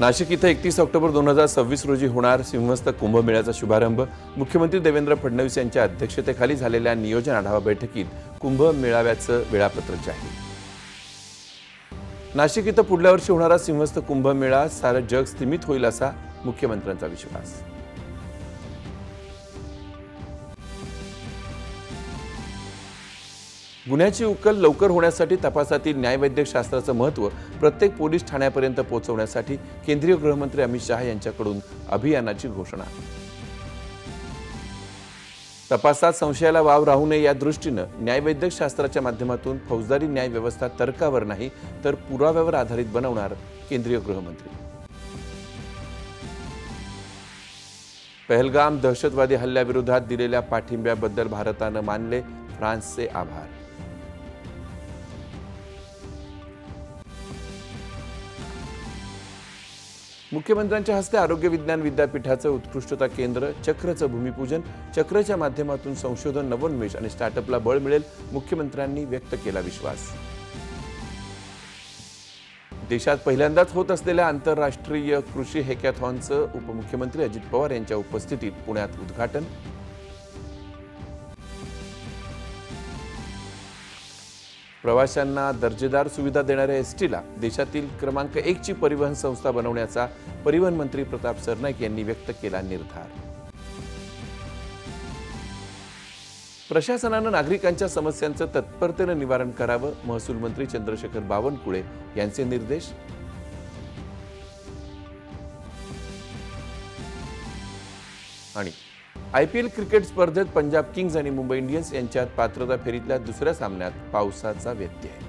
नाशिक इथं एकतीस ऑक्टोबर दोन हजार सव्वीस रोजी होणार सिंहस्थ कुंभमेळ्याचा शुभारंभ. मुख्यमंत्री देवेंद्र फडणवीस यांच्या अध्यक्षतेखाली झालेल्या नियोजन आढावा बैठकीत कुंभमेळाव्याचं वेळापत्रक जाहीर. नाशिक इथं पुढल्या वर्षी होणारा सिंहस्थ कुंभमेळा सारं जग स्थिमित होईल असा मुख्यमंत्र्यांचा विश्वास. गुन्ह्याची उकल लवकर होण्यासाठी तपासातील न्यायवैद्यक शास्त्राचं महत्त्व प्रत्येक पोलीस ठाण्यापर्यंत पोहोचवण्यासाठी केंद्रीय गृहमंत्री अमित शहा यांच्याकडून अभियानाची घोषणा. तपासात संशयाला वाव राहू नये या दृष्टीनं न्यायवैद्यक शास्त्राच्या माध्यमातून फौजदारी न्याय व्यवस्था तर्कावर नाही तर पुराव्यावर आधारित बनवणार केंद्रीय गृहमंत्री. पहलगाम दहशतवादी हल्ल्याविरोधात दिलेल्या पाठिंब्याबद्दल भारतानं मानले फ्रान्सचे आभार. मुख्यमंत्र्यांच्या हस्ते आरोग्य विज्ञान विद्यापीठाचं उत्कृष्टता केंद्र चक्रचं भूमिपूजन चक्रच्या माध्यमातून संशोधन नवोन्मेष आणि स्टार्टअपला बळ मिळेल मुख्यमंत्र्यांनी व्यक्त केला विश्वास. देशात पहिल्यांदाच होत असलेल्या आंतरराष्ट्रीय कृषी हॅकॅथॉनचं उपमुख्यमंत्री अजित पवार यांच्या उपस्थितीत पुण्यात उद्घाटन प्रवाशांना दर्जेदार सुविधा देणाऱ्या एस टीला देशातील क्रमांक एकची परिवहन संस्था बनवण्याचा परिवहन मंत्री प्रताप सरनाईक यांनी व्यक्त केला निर्धार. प्रशासनानं नागरिकांच्या समस्यांचं तत्परतेनं निवारण करावं महसूल मंत्री चंद्रशेखर बावनकुळे यांचे निर्देश. आणि आय पी एल क्रिकेट स्पर्धेत पंजाब किंग्ज आणि मुंबई इंडियन्स यांच्यात पात्रता फेरीतल्या दुसऱ्या सामन्यात पावसाचा व्यत्यय.